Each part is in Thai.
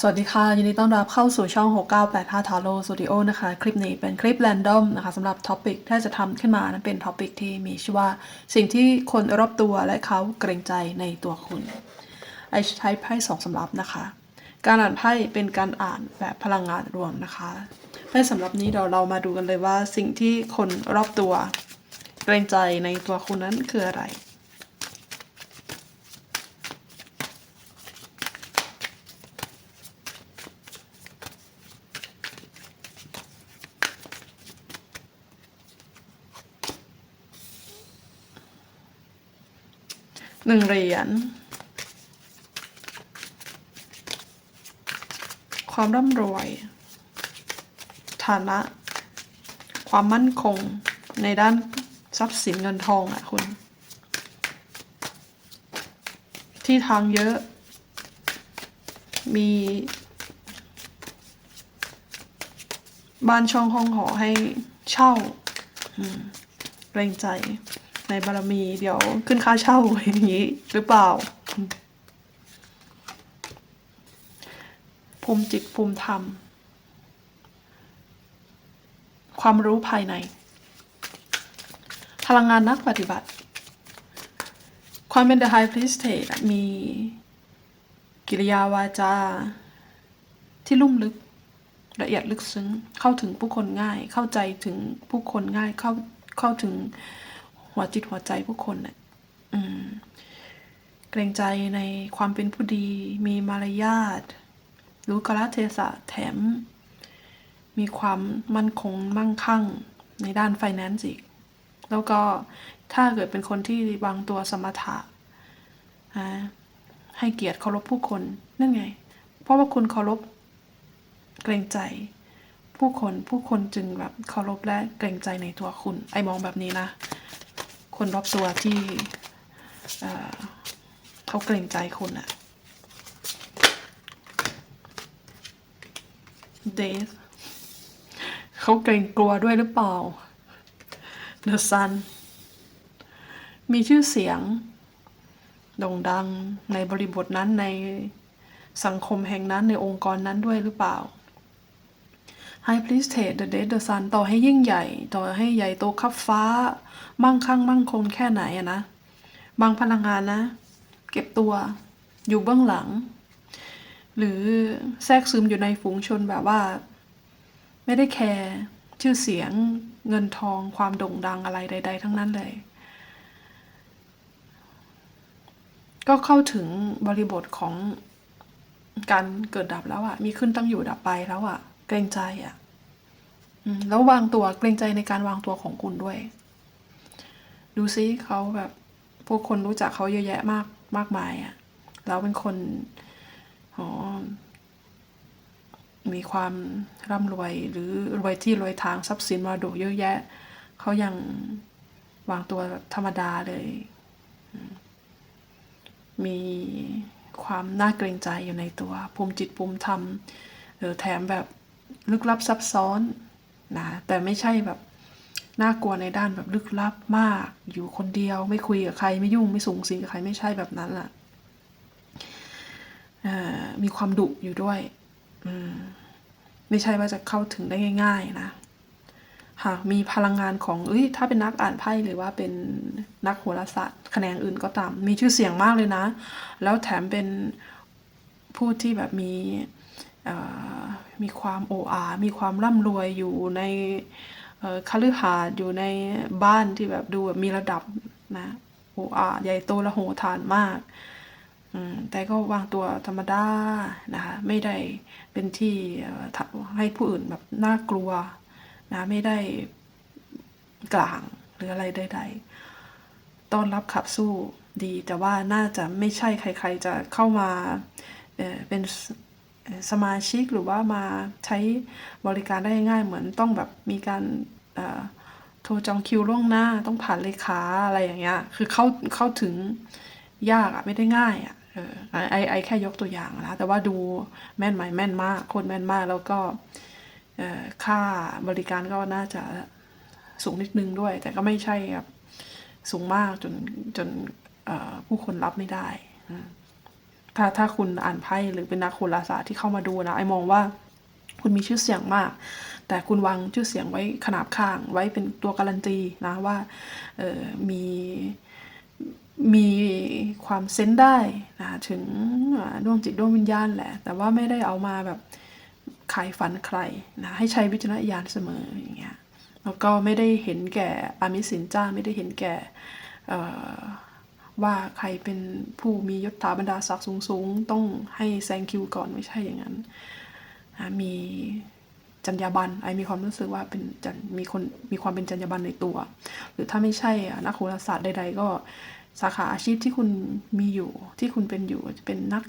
สวัสดีค่ะ ยินดีต้อนรับเข้าสู่ช่อง 6985 t a r o Studio นะคะ คลิปนี้เป็นคลิป r รนดอมนะคะสำหรับท็อปิกที่จะทำขึ้นมานั้นเป็นท็อปิกที่มีชื่อว่า สิ่งที่คนรอบตัวและเขาเกรงใจในตัวคุณไอใช้ไพ่สองสำรับนะคะ การอ่านไพ่เป็นการอ่านแบบพลังงานรวมนะคะไพ่สำรับนี้เดี๋ยวเรามาดูกันเลยว่า สิ่งที่คนรอบตัว เกรงใจในตัวคุณนั้นคืออะไร หนึ่งเหรียญความร่ำรวย ฐานะ ความมั่นคงในด้านทรัพย์สินเงินทองอะคุณ ที่ทางเยอะ มี บ้านช่องห้องหอให้เช่าเกรงใจ ในบารมีเดี๋ยวขึ้นค่าเช่าอย่างนี้หรือเปล่า ภูมิจิตภูมิธรรม ความรู้ภายใน พลังงานนักปฏิบัติ ความเป็น The High Priestess มีกิริยาวาจา ที่ลุ่มลึกละเอียดลึกซึ้งเข้าถึงผู้คนง่าย เข้าใจถึงผู้คนง่ายเข้าเข้าถึง หัวจิตหัวใจผู้คนน่ะอืมเกรงใจในความเป็นผู้ดี มีมารยาท รู้กาลเทศะแถม มีความมั่นคงมั่งคั่งในด้านไฟแนนซ์อีก แล้วก็ถ้าเกิดเป็นคนที่วางตัวสมถะอ่าให้เกียรติเคารพผู้คน นั่นไง เพราะว่าคุณเคารพเกรงใจ ผู้คนผู้คนจึงแบบเคารพและเกรงใจในตัวคุณ ไอมองแบบนี้นะ คนรอบตัวที่เเขาเกรงใจคุณอะเดฟเขาเกรงกลัวด้วยหรือเปล่า The Sun มีชื่อเสียงโด่งดังในบริบทนั้นในสังคมแห่งนั้นในองค์กรนั้นด้วยหรือเปล่า High Priestess The Dead The Sun ต่อให้ยิ่งใหญ่ ต่อให้ใหญ่โตคับฟ้า มั่งคั่งมั่งคงแค่ไหนอะนะ บางพลังงานนะ เก็บตัว อยู่เบื้องหลัง หรือแทรกซึมอยู่ในฝูงชนแบบว่า ไม่ได้แคร์ชื่อเสียงเงินทองความโด่งดังอะไรใด ๆ ทั้งนั้นเลย ก็เข้าถึงบริบทของการเกิดดับแล้วอะมีขึ้นตั้งอยู่ดับไปแล้วอะ เกรงใจอะแล้ววางตัวเกรงใจในการวางตัวของคุณด้วย ดูซิเขาแบบพวกคนรู้จักเขาเยอะแยะมากมากมายอะแล้วเป็นคนอ๋อมีความร่ำรวยหรือรวยที่รวยทางทรัพย์สินมรดกเยอะแยะ เขายังวางตัวธรรมดาเลย มีความน่าเกรงใจอยู่ในตัว ภูมิจิตภูมิธรรมเออแถมแบบ ลึกลับซับซ้อนนะแต่ไม่ใช่แบบน่ากลัวในด้านแบบลึกลับมาก อยู่คนเดียวไม่คุยกับใครไม่ยุ่งไม่สูงสิงกับใครไม่ใช่แบบนั้นล่ะมีความดุอยู่ด้วยอืมไม่ใช่ว่าจะเข้าถึงได้ง่าย ๆ นะหากมีพลังงานของเอ้ยถ้าเป็นนักอ่านไพ่หรือว่าเป็นนักโหราศาสตร์แขนงอื่นก็ตาม มีชื่อเสียงมากเลยนะ แล้วแถมเป็นผู้ที่แบบมีเมีความโอ้อามีความร่ำรวยอยู่ในคฤหาสน์อยู่ในบ้านที่แบบดูแบบมีระดับนะโอ้อาใหญ่โตละโหฐานมากแต่ก็วางตัวธรรมดานะคะไม่ได้เป็นที่ทำให้ผู้อื่นแบบน่ากลัวนะไม่ได้กลางหรืออะไรใดๆต้อนรับขับสู้ดีแต่ว่าน่าจะไม่ใช่ใคร ๆจะเข้ามาเเป็น สมาชิกหรือว่ามาใช้บริการได้ง่ายเหมือนต้องแบบมีการโทรจองคิวล่วงหน้าต้องผ่านเลขาอะไรอย่างเงี้ย คือเข้าเข้าถึงยากอะไม่ได้ง่ายอะเออไอไอแค่ยกตัวอย่างนะ แต่ว่าดูแม่นไหมแม่นมากโคตรแม่นมากแล้วก็ค่าบริการก็น่าจะสูงนิดนึงด้วย แต่ก็ไม่ใช่แบบสูงมากจนจนผู้คนรับไม่ได้นะ ถ้าถ้าคุณอ่านไพ่หรือเป็นนักโหราศาสตร์ที่เข้ามาดูนะไอมองว่าคุณมีชื่อเสียงมาก แต่คุณวางชื่อเสียงไว้ขนาบข้างไว้เป็นตัวการันตีนะว่าเออมีมีความเซนส์ได้นะถึงดวงจิตดวงวิญญาณแหละ แต่ว่าไม่ได้เอามาแบบขายฝันใครนะให้ใช้วิจารณญาณเสมออย่างเงี้ยแล้วก็ไม่ได้เห็นแก่อามิสสินจ้าไม่ได้เห็นแก่ ว่าใครเป็นผู้มียศถาบรรดาศักดิ์สูงๆ ต้องให้แซงคิวก่อนไม่ใช่อย่างนั้นมีจรรยาบรรณไอมีความรู้สึกว่าเป็นจันมีคนมีความเป็นจรรยาบรรณในตัว หรือถ้าไม่ใช่นักโหราศาสตร์ใด ๆ ก็สาขาอาชีพที่คุณมีอยู่ที่คุณเป็นอยู่จะเป็นนัก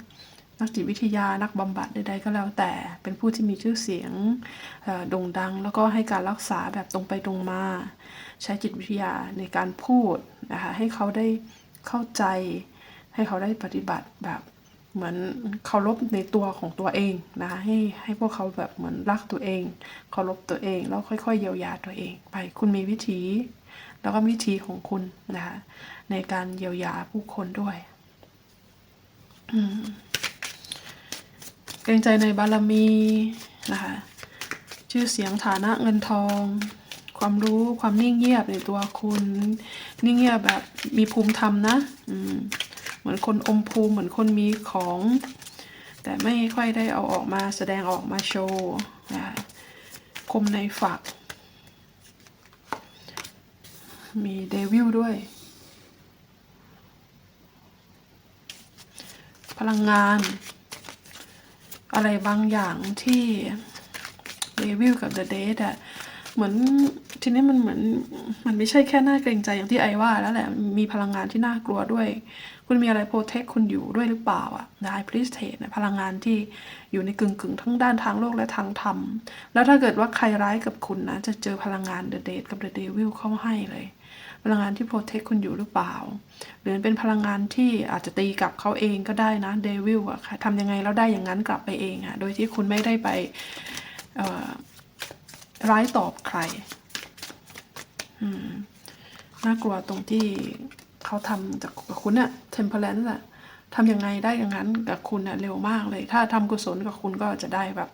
นักจิตวิทยานักบำบัดใดๆก็แล้วแต่เป็นผู้ที่มีชื่อเสียงโด่งดัง แล้วก็ให้การรักษาแบบตรงไปตรงมา ใช้จิตวิทยาในการพูดนะคะให้เขาได้ เข้าใจ ให้เขาได้ปฏิบัติแบบเหมือนเคารพในตัวของตัวเองนะให้ให้พวกเขาแบบเหมือนรักตัวเองเคารพตัวเอง แล้วค่อย ๆ เยียวยาตัวเอง ไปคุณมีวิธี แล้วก็วิธีของคุณนะคะในการเยียวยาผู้คนด้วยเกรงใจในบารมีนะคะชื่อเสียงฐานะเงินทอง ความรู้ความนิ่งเงียบในตัวคุณ นิ่งเงียบแบบมีภูมิธรรมนะอืมเหมือนคนอมภูมิเหมือนคนมีของ แต่ไม่ค่อยได้เอาออกมาแสดงออกมาโชว์นะคะคมในฝัก มีเดวิลด้วย พลังงาน อะไรบางอย่างที่เดวิลกับเดอะเดทอะเหมือน ทีนี้มันเหมือนมันไม่ใช่แค่น่าเกรงใจอย่างที่ไอว่าแล้วแหละมีพลังงานที่น่ากลัวด้วย คุณมีอะไรโปรเทคคุณอยู่ด้วยหรือเปล่าอะนะไอพริสเทนพลังงานที่อยู่ในกึ่งกึ่งๆทั้งด้านทางโลกและทางธรรม แล้วถ้าเกิดว่าใครร้ายกับคุณนะ จะเจอพลังงานเดอะเดทกับเดอะเดวิลเข้าให้เลย พลังงานที่โปรเทคคุณอยู่หรือเปล่า หรือเป็นพลังงานที่อาจจะตีกลับเขาเองก็ได้นะเดวิลอะค่ะทำยังไงแล้วได้อย่างนั้นกลับไปเองอะโดยที่คุณไม่ได้ไปร้ายตอบใคร อืมน่ากลัวตรงที่เขาทำจากกับคุณอะเทมเพลนอะทำยังไงได้อย่างนั้นกับคุณอะเร็วมากเลย ถ้าทำกุศลกับคุณก็จะได้แบบ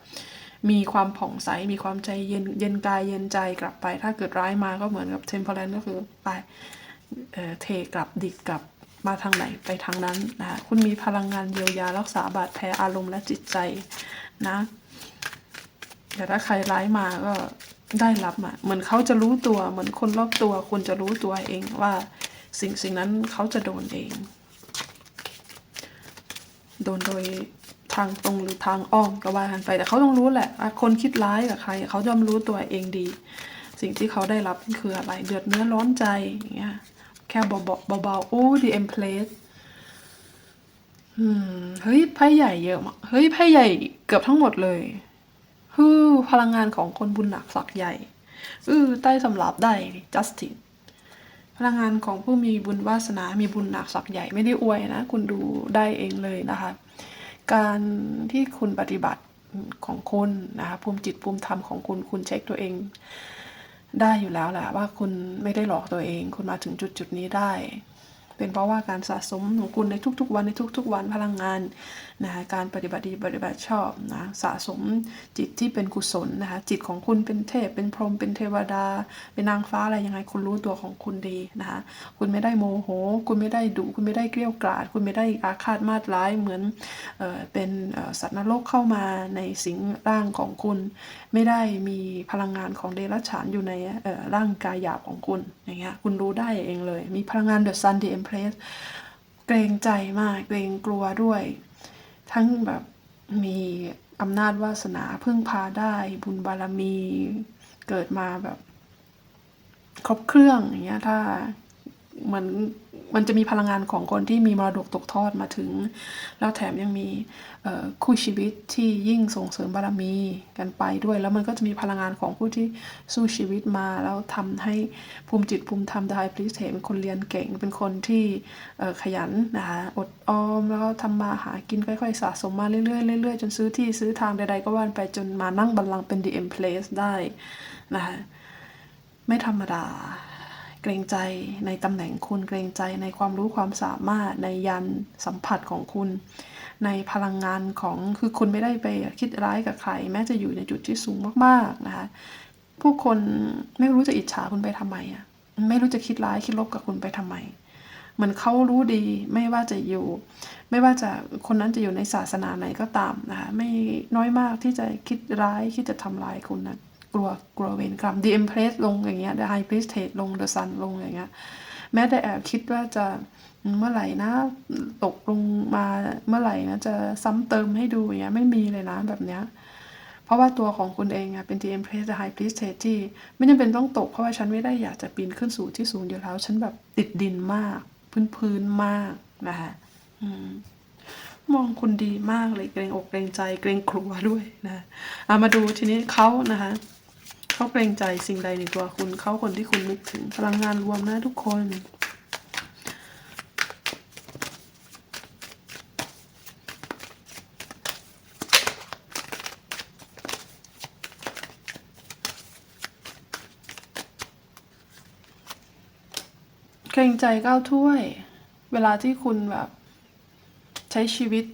มีความผ่องใส มีความใจเย็นเย็นกายเย็นใจกลับไป ถ้าเกิดร้ายมาก็เหมือนกับเทมเพลนก็คือไปเออเทกลับดิกกลับมาทางไหนไปทางนั้นนะคะคุณมีพลังงานเยียวยารักษาบาดแผลอารมณ์และจิตใจนะแต่ถ้าใครร้ายมาก็ ได้รับมาเหมือนเขาจะรู้ตัว เหมือนคนรอบตัวคุณจะรู้ตัวเองว่า สิ่งสิ่งนั้นเขาจะโดนเอง โดนโดยทางตรงหรือทางอ้อมก็ว่ากันไปแต่เขาต้องรู้แหละคนคิดร้ายกับใครเขาย่อมรู้ตัวเองดี สิ่งที่เขาได้รับคืออะไรเดือดเนื้อร้อนใจอย่างเงี้ยแค่เบาๆเบาๆโอ้ดีเอ็มเพลสเฮ้ยไพ่ใหญ่เยอะมากเฮ้ยไพ่ใหญ่เกือบทั้งหมดเลย ฮือพลังงานของคนบุญหนักสักใหญ่อือใต้สำหรับได้จัสตินพลังงานของผู้มีบุญวาสนา มีบุญหนักสักใหญ่ไม่ได้อวยนะ คุณดูได้เองเลยนะคะ การที่คุณปฏิบัติของคุณนะคะภูมิจิตภูมิธรรมของคุณคุณเช็คตัวเอง ได้อยู่แล้วแหละว่าคุณไม่ได้หลอกตัวเอง คุณมาถึงจุดจุดนี้ได้ เป็นเพราะว่าการสะสมของคุณในทุกๆ วันในทุก ๆ วันพลังงานนะคะการปฏิบัติดีปฏิบัติชอบนะสะสมจิตที่เป็นกุศลนะคะจิตของคุณเป็นเทพ เป็นพรหมเป็นเทวดา เป็นนางฟ้าอะไรยังไงคุณรู้ตัวของคุณดีนะคะคุณไม่ได้โมโห คุณไม่ได้ดุคุณไม่ได้เกลี้ยวกราดคุณไม่ได้อาฆาตมาตร้ายเหมือนเออเป็นสัตว์นรกเข้ามาในสิงร่างของคุณ ไม่ได้มีพลังงานของเดรัจฉานอยู่ในร่างกายหยาบของคุณอย่างเงี้ยคุณรู้ได้เองเลย มีพลังงาน The Sun The Empress เเกรงใจมาก เกรงกลัวด้วย ทั้งแบบมีอำนาจวาสนาพึ่งพาได้ บุญบารมีเกิดมาแบบ ครบเครื่องอย่างเงี้ยถ้า มือนมันจะมีพลังงานของคนที่มีมรดกตกทอดมาถึง แล้วแถมยังมีคู่ชีวิตที่ยิ่งส่งเสริมบารมีกันไปด้วย แล้วมันก็จะมีพลังงานของผู้ที่สู้ชีวิตมา แล้วทำให้ภูมิจิตภูมิธรรมไดพริสเทเป็นคนเรียนเก่ง เป็นคนที่ขยันนะคะอดออมแล้วก็ทำมาหากินค่อยๆ สะสมมาเรื่อยๆเรื่อยๆจนซื้อที่ซื้อทางใดๆก็ว่านไปจนมานั่งบัลลังก์เป็น The Empress ได้นะคะไม่ธรรมดา เกรงใจในตำแหน่งคุณ เกรงใจในความรู้ความสามารถในยันสัมผัสของคุณ ในพลังงานของคือคุณไม่ได้ไปคิดร้ายกับใคร แม้จะอยู่ในจุดที่สูงมากๆนะคะผู้คนไม่รู้จะอิจฉาคุณไปทำไมอะไม่รู้จะคิดร้ายคิดลบกับคุณไปทำไมเหมือนเขารู้ดีไม่ว่าจะอยู่ ไม่ว่าจะคนนั้นจะอยู่ในศาสนาไหนก็ตามนะคะไม่น้อยมากที่จะคิดร้ายคิดจะทำลายคุณนะ กลัวกลัวเวรกรรม The Empress ลงอย่างเงี้ย The High Priestess ลง The Sun ลงอย่างเงี้ยแม้แต่แอบคิดว่าจะเมื่อไหร่นะ ตกลงมาเมื่อไหร่นะ จะซ้ำเติมให้ดูอย่างเงี้ยไม่มีเลยนะแบบเนี้ยเพราะว่าตัวของคุณเองอะเป็น The Empress The High Priestess ที่ไม่จำเป็นต้องตกเพราะว่าฉันไม่ได้อยากจะปีนขึ้นสู่ที่สูงอยู่แล้ว ฉันแบบติดดินมาก พื้นพื้นๆมากนะคะอืมมองคุณดีมากเลยเกรงอกเกรงใจเกรงกลัวด้วยนะเอามาดูทีนี้เขานะคะ เขาเกรงใจสิ่งใดในตัวคุณ เขาคนที่คุณนึกถึงพลังงานรวมนะทุกคนเกรงใจก้าถ้วย เวลาที่คุณแบบใช้ชีวิต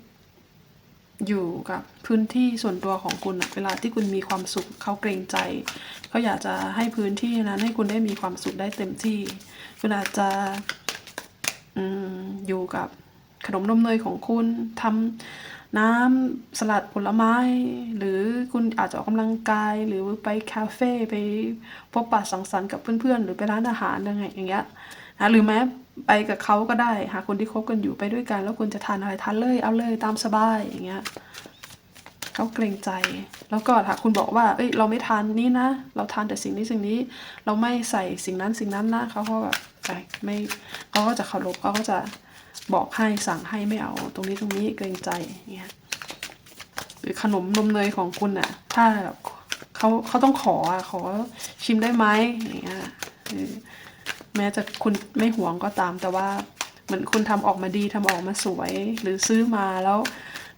อยู่กับพื้นที่ส่วนตัวของคุณอะเวลาที่คุณมีความสุขเขาเกรงใจ เขาอยากจะให้พื้นที่นั้นให้คุณได้มีความสุขได้เต็มที่ คุณอาจจะออยู่กับขนมนมเนยของคุณทำน้ำสลัดผลไม้ หรือคุณอาจจะออกกำลังกาย หรือไปคาเฟ่ไปพบปะสังสรรค์กับเพื่อนๆ หรือไปร้านอาหารอะไรอย่างเงี้ยนะหรือแม้ไปกับเขาก็ได้หาคนที่คบกันอยู่ไปด้วยกัน แล้วคุณจะทานอะไรทานเลยเอาเลยตามสบายอย่างเงี้ย เขาเกรงใจ แล้วก็ถ้าคุณบอกว่า เอ้ย เราไม่ทานนี้นะ เราทานแต่สิ่งนี้สิ่งนี้ เราไม่ใส่สิ่งนั้นสิ่งนั้นนะเขาก็แบบไม่เขาก็จะเคารพเขาก็จะบอกให้สั่งให้ไม่เอา ตรงนี้ตรงนี้เกรงใจอย่างเงี้ยหรือขนมนมเนยของคุณอะ ถ้าแบบเขาเขาต้องขออะขอชิมได้ไหมอย่างเงี้ยแม้จะคุณไม่หวงก็ตาม แต่ว่าเหมือนคุณทำออกมาดีทำออกมาสวย หรือซื้อมาแล้ว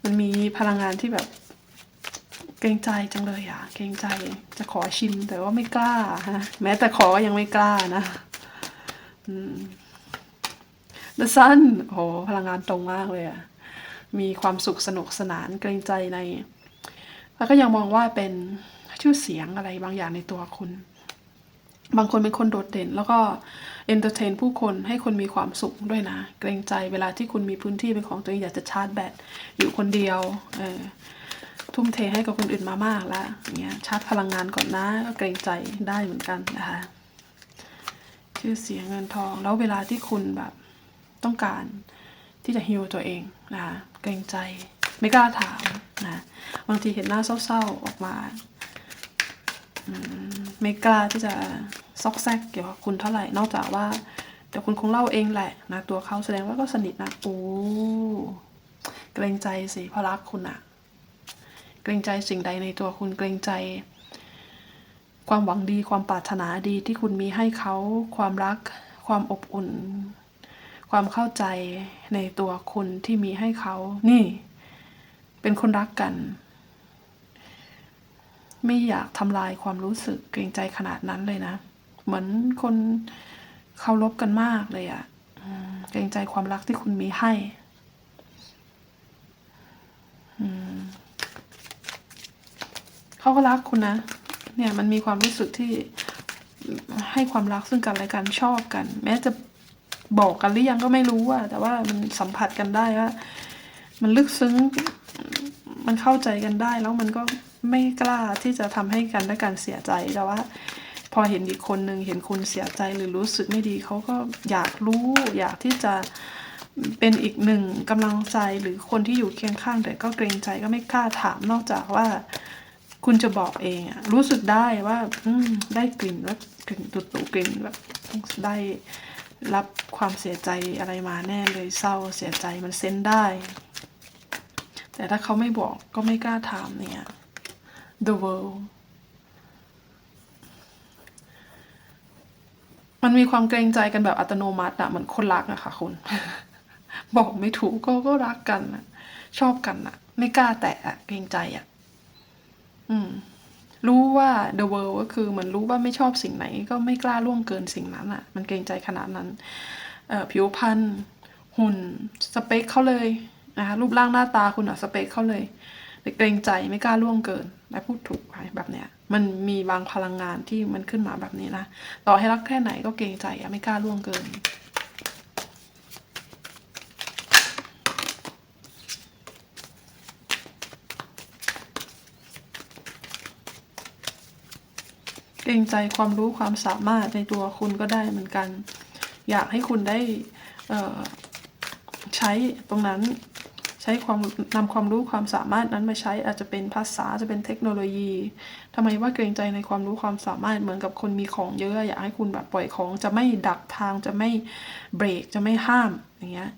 มันมีพลังงานที่แบบ เกรงใจจังเลยอะ เกรงใจจะขอชิมแต่ว่าไม่กล้าฮะแม้แต่ขอก็ยังไม่กล้านะอืม The Sun โหพลังงานตรงมากเลยอะ มีความสุขสนุกสนานเกรงใจใน แล้วก็ยังมองว่าเป็นชื่อเสียงอะไรบางอย่างในตัวคุณ บางคนเป็นคนโดดเด่น แล้วก็เอนเตอร์เทนผู้คนให้คนมีความสุขด้วยนะ เกรงใจเวลาที่คุณมีพื้นที่เป็นของตัวเองอยากจะชาร์จแบตอยู่คนเดียว เออ ทุ่มเทให้กับคนอื่นมามากแล้วอย่างเงี้ยชาร์จพลังงานก่อนนะก็เกรงใจได้เหมือนกันนะคะชื่อเสียงเงินทอง แล้วเวลาที่คุณแบบต้องการที่จะฮิวตัวเองนะคะเกรงใจไม่กล้าถามนะบางทีเห็นหน้าเศร้าๆออกมาไม่กล้าที่จะซอกแซกเกี่ยวกับคุณเท่าไหร่นอกจากว่าเดี๋ยวคุณคงเล่าเองแหละนะตัวเขาแสดงว่าก็สนิทนะโอ้เกรงใจสิเพราะรักคุณอะ เกรงใจสิ่งใดในตัวคุณเกรงใจ ความหวังดีความปรารถนาดีที่คุณมีให้เขา ความรัก ความอบอุ่น ความเข้าใจในตัวคุณที่มีให้เขา นี่ เป็นคนรักกัน ไม่อยากทำลายความรู้สึกเกรงใจขนาดนั้นเลยนะ เหมือนคนเคารพกันมากเลยอะเกรงใจความรักที่คุณมีให้ อืม เขาก็รักคุณนะ เนี่ยมันมีความรู้สึกที่ให้ความรักซึ่งกันและกันชอบกัน แม้จะบอกกันหรือยังก็ไม่รู้อะแต่ว่ามันสัมผัสกันได้ว่ามันลึกซึ้งมันเข้าใจกันได้แล้วมันก็ไม่กล้าที่จะทำให้กันและกันเสียใจแต่ว่า พอเห็นอีกคนหนึ่งเห็นคุณเสียใจหรือรู้สึกไม่ดีเขาก็อยากรู้อยากที่จะเป็นอีกหนึ่งกำลังใจหรือคนที่อยู่เคียงข้างแต่ก็เกรงใจก็ไม่กล้าถามนอกจากว่า คุณจะบอกเองอะรู้สึกได้ว่า อืมได้กลิ่นว่ากลิ่นตุ่ๆกลิ่นแบบได้รับความเสียใจอะไรมาแน่เลยเศร้าเสียใจมันเซนได้ แต่ถ้าเขาไม่บอกก็ไม่กล้าถามเนี่ย the world มันมีความเกรงใจกันแบบอัตโนมัติอะเหมือนคนรักอะค่ะคุณ บอกไม่ถูกก็ก็รักกันอะชอบกันอะไม่กล้าแตะเกรงใจอะ อืม รู้ว่า the world ก็คือเหมือนรู้ว่าไม่ชอบสิ่งไหน ก็ไม่กล้าล่วงเกินสิ่งนั้นอะ่ะ มันเกรงใจขนาดนั้น เอ่อผิวพรรณหุ่นสเปคเขาเลยนะคะรูปร่างหน้าตาคุณอะสเปคเขาเลยเกรงใจไม่กล้าล่วงเกินและพูดถูกไปแบบเนี้ย มันมีบางพลังงานที่มันขึ้นมาแบบนี้นะ ต่อให้รักแค่ไหนก็เกรงใจอะไม่กล้าล่วงเกิน รงใจความรู้ความสามารถในตัวคุณก็ได้เหมือนกัน อยากให้คุณได้ใช้ตรงนั้นใช้ความนำความรู้ความสามารถนั้นมาใช้อาจจะเป็นภาษาจะเป็นเทคโนโลยีทำไมว่าเกรงใจในความรู้ความสามารถเหมือนกับคนมีของเยอะอยากให้คุณแบบปล่อยของจะไม่ดักทางจะไม่เบรกจะไม่ห้ามอย่างเงี้ย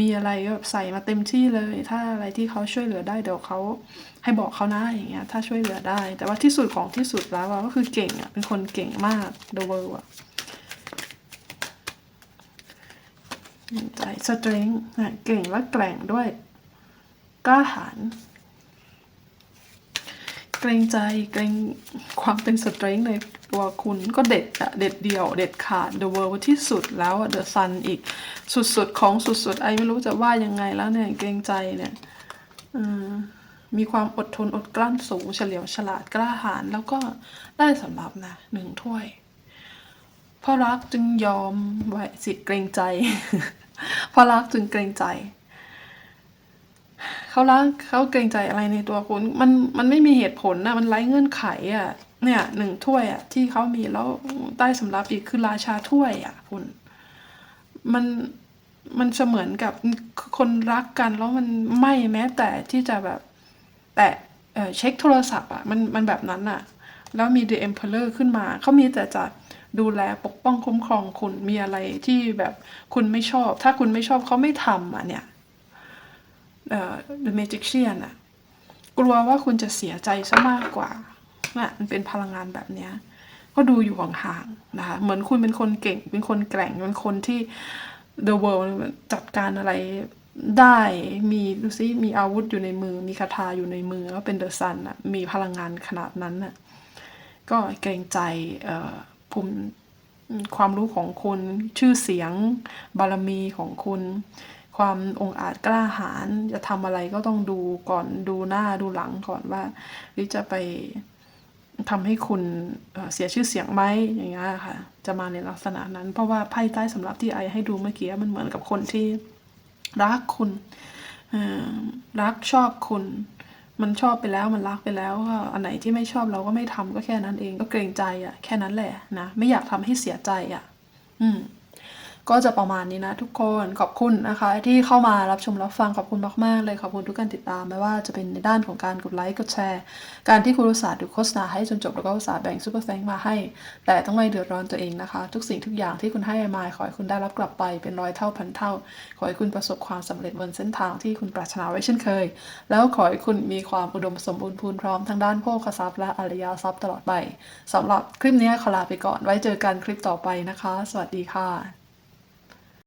มีอะไรก็ใส่มาเต็มที่เลย ถ้าอะไรที่เขาช่วยเหลือได้เดี๋ยวเขาให้บอกเขานะอย่างเงี้ย ถ้าช่วยเหลือได้ แต่ว่าที่สุดของที่สุดแล้วก็คือเก่งอะเป็นคนเก่งมาก the world อะใจ strength นะเก่งและแกร่งด้วยกล้าหาญ กรงใจเกรงความเป็นสตริงในตัวคุณก็เด็ดอะเด็ดเดียวเด็ดขาด the world ที่สุดแล้วอะ the sun อีกสุดๆ ของสุดๆ ไอไม่รู้จะว่ายังไงแล้วเนี่ย เกรงใจเนี่ยมมีความอดทนอดกลั้นสูงเฉลียวฉลาดกล้าหาญแล้วก็ได้สำหรับนะหนึ่งถ้วยเพราะรักจึงยอมไว้สิเกรงใจเพราะรักจึงเกรงใจ เขารักเขาเกรงใจอะไรในตัวคุณ มันมันไม่มีเหตุผลนะมันไร้เงื่อนไขอะ่ะ เนี่ยหนึ่งถ้วยอะ่ะ ที่เขามีแล้วใต้สำรับอีกคือราชาถ้วยอะ่ะ คุณ มันมันเสมือนกับคนรักกันแล้วมันไม่แม้แต่ที่จะแบบ แต่เเช็คโทรศัพท์อะ่ะมันมันแบบนั้นอะ่ะ แล้วมี The Emperor ขึ้นมา เขามีแต่จะดูแลปกป้องคุ้มครองคุณมีอะไรที่แบบคุณไม่ชอบ ถ้าคุณไม่ชอบเขาไม่ทำอะเนี่ย เอ่อ The Magician อะกลัวว่าคุณจะเสียใจซะมากกว่าน่ะมันเป็นพลังงานแบบเนี้ยก็ดูอยู่ห่างๆนะคะ เหมือนคุณเป็นคนเก่ง เป็นคนแกร่ง เป็นคนที่ The World จัดการอะไรได้ มีดูซิ มีอาวุธอยู่ในมือ มีคาถาอยู่ในมือ แล้วเป็น The Sun อะมีพลังงานขนาดนั้นน่ะก็เกรงใจภูมิความรู้ของคุณ ชื่อเสียง บารมีของคุณ ความองอาจกล้าหาญจะทำอะไรก็ต้องดูก่อนดูหน้าดูหลังก่อนว่าหรือจะไปทำให้คุณเสียชื่อเสียงไหมอย่างเงี้ยค่ะ จะมาในลักษณะนั้น เพราะว่าไพ่ใต้สำรับที่ไอให้ดูเมื่อกี้มันเหมือนกับคนที่รักคุณรักชอบคุณ มันชอบไปแล้วมันรักไปแล้วก็อันไหนที่ไม่ชอบเราก็ไม่ทำก็แค่นั้นเองก็เกรงใจอะ่ะ แค่นั้นแหละนะไม่อยากทำให้เสียใจอะ่ะ อืม ก็จะประมาณนี้นะทุกคนขอบคุณนะคะ ที่เข้ามารับชมรับฟังขอบคุณมากๆเลยขอบคุณทุกการติดตามไม่ว่าจะเป็นในด้านของการกดไลค์กดแชร์ การที่คุณอุตสาห์ดูโฆษณาให้จนจบแล้วก็อุตสาห์แบ่งซูเปอร์แฟงมาให้ แต่ต้องไม่เดือดร้อนตัวเองนะคะ ทุกสิ่งทุกอย่างที่คุณให้มาขอให้คุณได้รับกลับไปเป็นร้อยเท่าพันเท่า ขอให้คุณประสบความสำเร็จบนเส้นทางที่คุณปรารถนาไว้เช่นเคย แล้วขอให้คุณมีความอุดมสมบูรณ์พูนพร้อมทั้งด้านโภคทรัพย์และอริยทรัพย์ตลอดไปสำหรับคลิปนี้ขอลาไปก่อนไว้เจอกันคลิปต่อไปนะคะ สวัสดีค่ะ